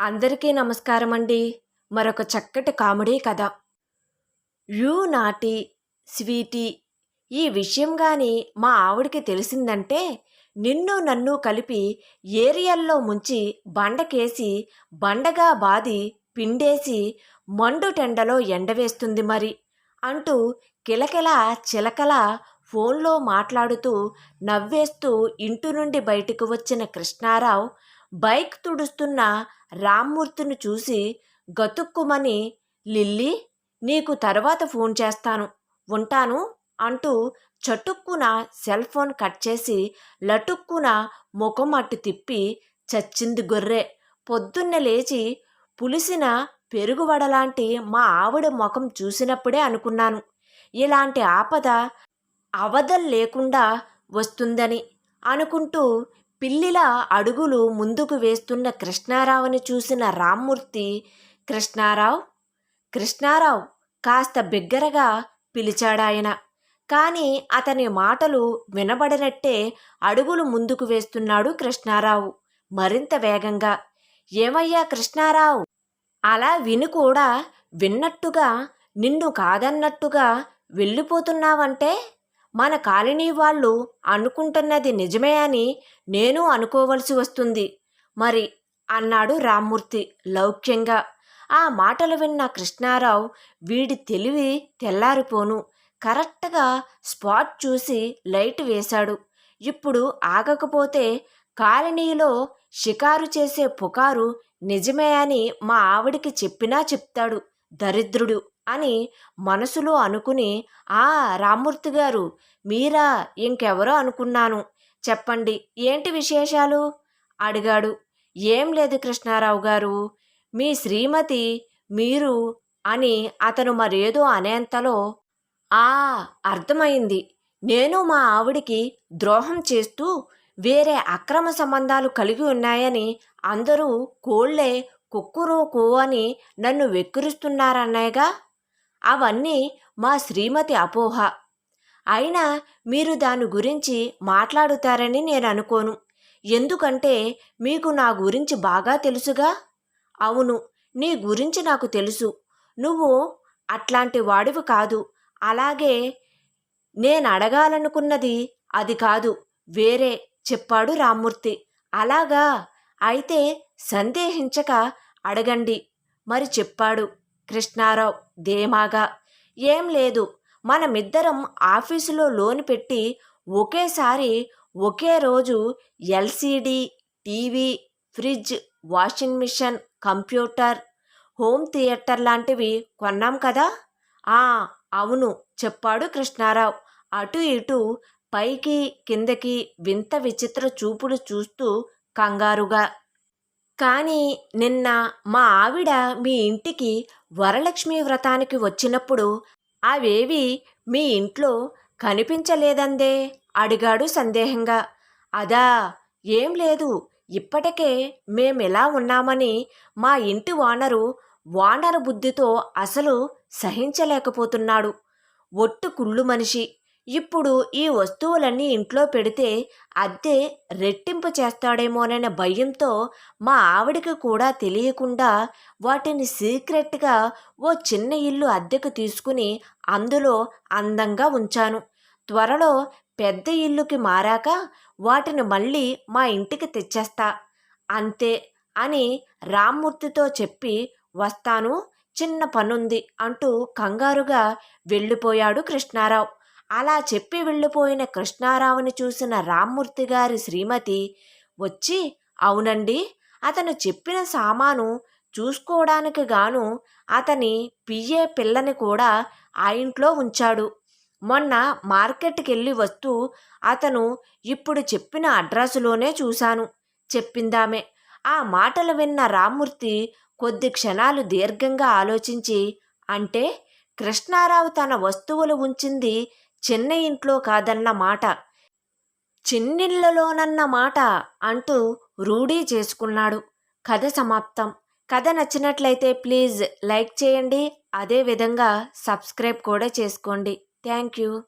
అందరికీ నమస్కారం అండి మరొక చక్కటి కామెడీ కథ. యూ నాటి స్వీటీ ఈ విషయం కానీ మా ఆవిడికి తెలిసిందంటే నిన్ను నన్ను కలిపి ఏరియల్లో ముంచి బండకేసి బండగా బాది పిండేసి మండు టెండలో ఎండవేస్తుంది మరి అంటూ కిలకిల చిలకల ఫోన్లో మాట్లాడుతూ నవ్వేస్తూ ఇంటి నుండి బయటకు వచ్చిన కృష్ణారావు బైక్ తుడుస్తున్న రామ్మూర్తిని చూసి గతుక్కుమని లిల్లీ నీకు తర్వాత ఫోన్ చేస్తాను ఉంటాను అంటూ చటుక్కున సెల్ ఫోన్ కట్ చేసి లటుక్కున ముఖం అట్టు తిప్పి చచ్చింది గొర్రె. పొద్దున్నే లేచి పులిసిన పెరుగువడలాంటి మా ఆవిడ ముఖం చూసినప్పుడే అనుకున్నాను. ఇలాంటి ఆపద అవధం లేకుండా వస్తుందని అనుకుంటూ పిల్లిల అడుగులు ముందుకు వేస్తున్న కృష్ణారావుని చూసిన రామ్మూర్తి కృష్ణారావు కృష్ణారావు కాస్త బిగ్గరగా పిలిచాడాయన. కానీ అతని మాటలు వినబడినట్టే అడుగులు ముందుకు వేస్తున్నాడు కృష్ణారావు మరింత వేగంగా. ఏమయ్యా కృష్ణారావు? అలా విని కూడా విన్నట్టుగా నిన్ను కాదన్నట్టుగా వెళ్ళిపోతున్నావంటే? మన కాలనీ వాళ్ళు అనుకుంటున్నది నిజమే అని నేను అనుకోవలసి వస్తుంది. మరి అన్నాడు రామ్మూర్తి లౌక్యంగా. ఆ మాటలు విన్న కృష్ణారావు వీడి తెలివి తెల్లారిపోను. కరెక్ట్గా స్పాట్ చూసి లైట్ వేశాడు. ఇప్పుడు ఆగకపోతే కాలనీలో షికారు చేసే పుకారు నిజమే అని మా ఆవిడికి చెప్పినా చెప్తాడు. దరిద్రుడు. అని మనసులో అనుకుని ఆ రామ్మూర్తి గారు మీరా ఇంకెవరో అనుకున్నాను. చెప్పండి ఏంటి విశేషాలు? అడిగాడు. ఏం లేదు కృష్ణారావు గారు మీ శ్రీమతి మీరు అని అతను మరేదో అనేంతలో ఆ అర్థమైంది. నేను మా ఆవిడికి ద్రోహం చేస్తూ వేరే అక్రమ సంబంధాలు కలిగి ఉన్నాయని అందరూ కోళ్ళే కుక్కురోకు అని నన్ను వెక్కిరిస్తున్నారన్నాయిగా అవన్నీ మా శ్రీమతి అపోహ. అయినా మీరు దాని గురించి మాట్లాడుతారని నేను అనుకోను. ఎందుకంటే మీకు నా గురించి బాగా తెలుసుగా? అవును నీ గురించి నాకు తెలుసు. నువ్వు అట్లాంటి వాడివి కాదు. అలాగే నేను అడగాలనుకున్నది అది కాదు. వేరే చెప్పాడు రామ్మూర్తి. అలాగా? అయితే సందేహించక అడగండి. మరి చెప్పాడు. కృష్ణారావు ధీమాగా ఏం లేదు మనమిద్దరం ఆఫీసులో లోన్ పెట్టి ఒకేసారి ఒకే రోజు LCD TV fridge washing machine computer home theatre లాంటివి కొన్నాం కదా? ఆ అవును చెప్పాడు కృష్ణారావు. అటు ఇటు పైకి కిందకి వింత విచిత్ర చూపులు చూస్తూ కంగారుగా కానీ నిన్న మా ఆవిడ మీ ఇంటికి వరలక్ష్మి వ్రతానికి వచ్చినప్పుడు అవేవి మీ ఇంట్లో కనిపించలేదందే అడిగాడు సందేహంగా. అదా ఏం లేదు ఇప్పటికే మేమెలా ఉన్నామని మా ఇంటి వానరు వానర బుద్ధితో అసలు సహించలేకపోతున్నాడు. ఒట్టు కుళ్ళు మనిషి. ఇప్పుడు ఈ వస్తువులన్నీ ఇంట్లో పెడితే అద్దె రెట్టింపు చేస్తాడేమోననే భయంతో మా ఆవిడికి కూడా తెలియకుండా వాటిని సీక్రెట్గా ఓ చిన్న ఇల్లు అద్దెకు తీసుకుని అందులో అందంగా ఉంచాను. త్వరలో పెద్ద ఇల్లుకి మారాక వాటిని మళ్ళీ మా ఇంటికి తెచ్చేస్తా. అంతే అని రామ్మూర్తితో చెప్పి వస్తాను చిన్న పనుంది అంటూ కంగారుగా వెళ్ళిపోయాడు కృష్ణారావు. అలా చెప్పి వెళ్ళిపోయిన కృష్ణారావుని చూసిన రామ్మూర్తి గారి శ్రీమతి వచ్చి అవునండి. అతను చెప్పిన సామాను చూసుకోవడానికి గాను అతని పియ్యే పిల్లని కూడా ఆ ఇంట్లో ఉంచాడు. మొన్న మార్కెట్కి వెళ్ళి వస్తూ అతను ఇప్పుడు చెప్పిన అడ్రస్లోనే చూశాను చెప్పిందామే. ఆ మాటలు విన్న రామ్మూర్తి కొద్ది క్షణాలు దీర్ఘంగా ఆలోచించి అంటే కృష్ణారావు తన వస్తువులు ఉంచింది చిన్న ఇంట్లో కాదన్న మాట. చిన్నిళ్ళలోనన్న మాట అంటూ రూఢీ చేసుకున్నాడు. కథ సమాప్తం. కథ నచ్చినట్లయితే ప్లీజ్ లైక్ చేయండి. అదేవిధంగా సబ్స్క్రైబ్ కూడా చేసుకోండి. Thank you.